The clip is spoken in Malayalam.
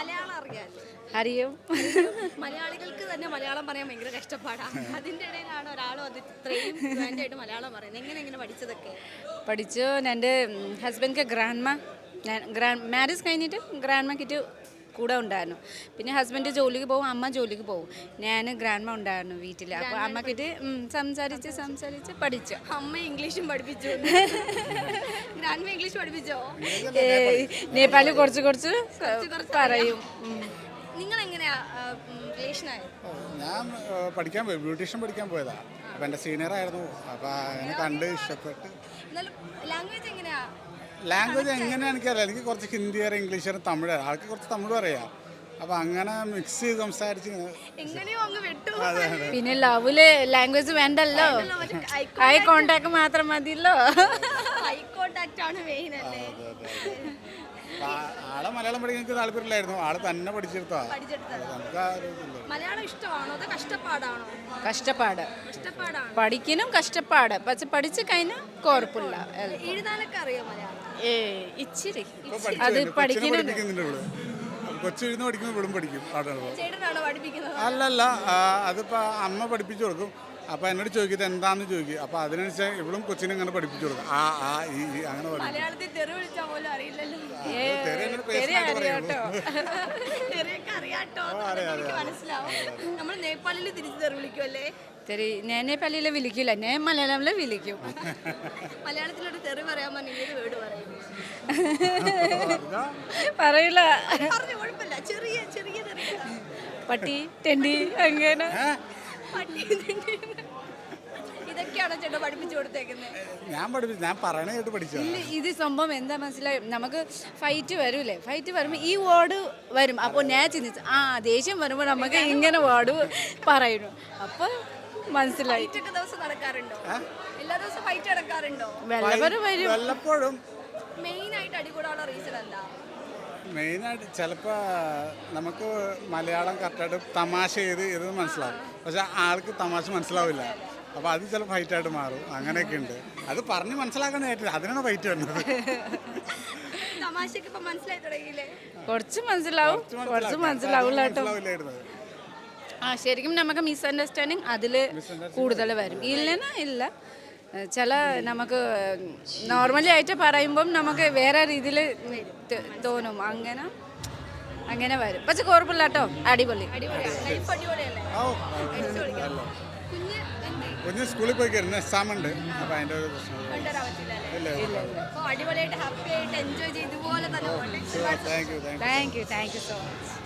മലയാളം അറിയാമല്ലോ അറിയും. മലയാളികൾക്ക് തന്നെ മലയാളം പറയാൻ ഭയങ്കര കഷ്ടപ്പാടാണ് അതിന്റെ ഇടയിലാണ് ഒരാളും അത് ഇത്രയും fluent മലയാളം പറയുന്നത്. എങ്ങനെ എങ്ങനെ പഠിച്ചതൊക്കെ? പഠിച്ചു. എന്റെ ഹസ്ബൻഡ് ഗ്രാൻഡ്മ ഗ്രാൻഡ് മാരേജ് കഴിഞ്ഞിട്ട് ഗ്രാൻഡ്മക്കിട്ട് കൂടെ ഉണ്ടായിരുന്നു. പിന്നെ ഹസ്ബൻഡ് ജോലിക്ക് പോകും അമ്മ ജോലിക്ക് പോകും. ഞാൻ ഗ്രാൻഡ്മ ഉണ്ടായിരുന്നു വീട്ടിൽ അപ്പോൾ അമ്മക്കിട്ട് സംസാരിച്ച് സംസാരിച്ച് പഠിച്ചു. അമ്മ ഇംഗ്ലീഷും പഠിപ്പിച്ചു. ഗ്രാൻഡ്മ ഇംഗ്ലീഷ് പഠിപ്പിച്ചോ? നേപ്പാളിൽ നേപ്പാളി കുറച്ച് കുറച്ച് പറയും. നിങ്ങൾ എങ്ങനെയാ ഞാൻ പഠിക്കാൻ പോയി. ബ്യൂട്ടീഷ്യൻ പഠിക്കാൻ പോയതാ. അപ്പൊ എന്റെ സീനിയർ ആയിരുന്നു. അപ്പൊ അങ്ങനെ കണ്ട് ഇഷ്ടപ്പെട്ട്. ലാംഗ്വേജ് എങ്ങനെയാ? ലാംഗ്വേജ് എങ്ങനെയാണ് എനിക്കറിയാം എനിക്ക് കുറച്ച് ഹിന്ദി അറിയാം ഇംഗ്ലീഷ് അറിയാം തമിഴ് അറിയാം. ആൾക്ക് കുറച്ച് തമിഴ് അറിയാം. അപ്പൊ അങ്ങനെ മിക്സ് ചെയ്ത് സംസാരിച്ച് ഇങ്ങനെ അങ്ങ് വിട്ടു. പിന്നെ ലവിൽ ലാംഗ്വേജ് വേണ്ടല്ലോ. ഐ കോണ്ടാക്ട് മാത്രം മതിയല്ലോ. ഹൈ കോണ്ടാക്ട് ആണ് മെയിൻ അല്ലേ? ആളെ മലയാളം പഠിക്കാൻ എനിക്ക് താല്പര്യമില്ലായിരുന്നു. ആൾ തന്നെ പഠിച്ചെടുത്താ നമുക്ക് ആ ഒരു ഇതില്ല. മലയാളം ഇഷ്ടമാണോ അതോ കഷ്ടപ്പാടാണോ? കഷ്ടപ്പാട്. കഷ്ടപ്പാടാണ്. പഠിക്കാനും കഷ്ടപ്പാട്. പക്ഷെ പഠിച്ചു കഴിഞ്ഞാൽ കുഴപ്പമില്ല. എഴുതാനൊക്കെ അറിയോ മലയാളം? ഏ ഇച്ചിരി. ഇപ്പൊ പഠിച്ചു അത് കഴിഞ്ഞു. കൊച്ചിനെ പഠിപ്പിക്കുന്നുണ്ട് ഇരുന്ന് പഠിക്കുമ്പോൾ ഇവിടും പഠിക്കും അല്ലല്ല അതിപ്പോ അമ്മ പഠിപ്പിച്ചു കൊടുക്കും. അപ്പൊ എന്നോട് ചോദിക്കുന്നത് എന്താന്ന് ചോദിക്കും. അപ്പൊ അതിനനുസരിച്ച് ഇവളും കൊച്ചിനെ ഇങ്ങനെ പഠിപ്പിച്ചു കൊടുക്കും. ആ ആ ഈ ഈ അങ്ങനെ പഠിക്കും മലയാളത്തിൽ തെറി വിളിച്ചാൽ പോലും അറിയില്ലല്ലോ. ഏ, തെറി എന്നോട് തെറി പേഴ്സണലായിട്ട് അറിയാട്ടോ തെറിയൊക്കെ അറിയാട്ടോ. അതൊക്കെ എനിക്ക് മനസ്സിലാവും. നമ്മൾ നേപ്പാളിൽ തിരിച്ച് തെറി വിളിക്കുമല്ലേ തെറി പള്ളിയിൽ വിളിക്കില്ല ഞാൻ മലയാളമിൽ വിളിക്കും. മലയാളത്തിലൊരു തെറി പറയാൻ പറഞ്ഞ ഏത് വേർഡ് പറയും? പറയില്ല. പറഞ്ഞു കുഴപ്പമില്ല. ചെറിയ ചെറിയ തെറി പട്ടി തെണ്ടി അങ്ങനെ. ഇതൊക്കെയാണോ ചേട്ടാ പഠിപ്പിച്ചു കൊടുത്തേക്കുന്നത്? ഞാൻ പഠിപ്പിച്ചു ഞാൻ പറയണ കേട്ട് പഠിച്ചു ഇല്ല, ഇത് സംഭവം എന്താ മനസ്സിലായി? നമുക്ക് ഫൈറ്റ് വരൂലേ? ഫൈറ്റ് വരുമ്പോൾ ഈ വേർഡ് വരും. അപ്പോൾ ഞാൻ ചിന്തിച്ചു ആ ദേഷ്യം വരുമ്പോൾ നമുക്ക് ഇങ്ങനെ വേർഡ് പറയുന്നു. അപ്പോൾ മനസ്സിലായി. ദിവസം നടക്കാറുണ്ടോ? എല്ലാ ദിവസവും ഫൈറ്റ് നടക്കാറുണ്ടോ? വരും. വല്ലപ്പോഴും മെയിൻ ആയിട്ട് അടികൂടാനുള്ള റീസൺ എന്താ? മെയിനായിട്ട് ചിലപ്പോൾ നമുക്ക് മലയാളം കറക്റ്റായിട്ട് തമാശ ചെയ്ത് ഇത് മനസ്സിലാവും. പക്ഷെ ആൾക്ക് തമാശ മനസ്സിലാവില്ല. അപ്പോൾ അത് ചിലപ്പോൾ ഫൈറ്റായിട്ട് മാറും. അങ്ങനെയൊക്കെ ഉണ്ട്. അത് പറഞ്ഞ് മനസ്സിലാക്കാൻ ഏറ്റവും അതിനാണ് ഫൈറ്റ് വരുന്നത്. തമാശക്ക് ഇപ്പൊ മനസ്സിലായി തുടങ്ങിയില്ലേ? കുറച്ച് മനസ്സിലാവും. കുറച്ച് മനസ്സിലാവില്ല കേട്ടോ ആ ശരിക്കും നമുക്ക് മിസ് അണ്ടർസ്റ്റാൻഡിങ് അതിൽ കൂടുതൽ വരും. ഇല്ലെന്നാ ഇല്ല. ചില നമുക്ക് നോർമലി ആയിട്ട് പറയുമ്പം നമുക്ക് വേറെ രീതിയിൽ തോന്നും. അങ്ങനെ അങ്ങനെ വരും. പക്ഷെ കുഴപ്പമില്ല കേട്ടോ. അടിപൊളി. കുഞ്ഞ് സ്കൂളിൽ പോയി കയറുന്ന എക്സാം ഉണ്ട്. അപ്പോൾ അതിന്റെ ഒരു പ്രശ്നം അപ്പൊ thank you thank you so much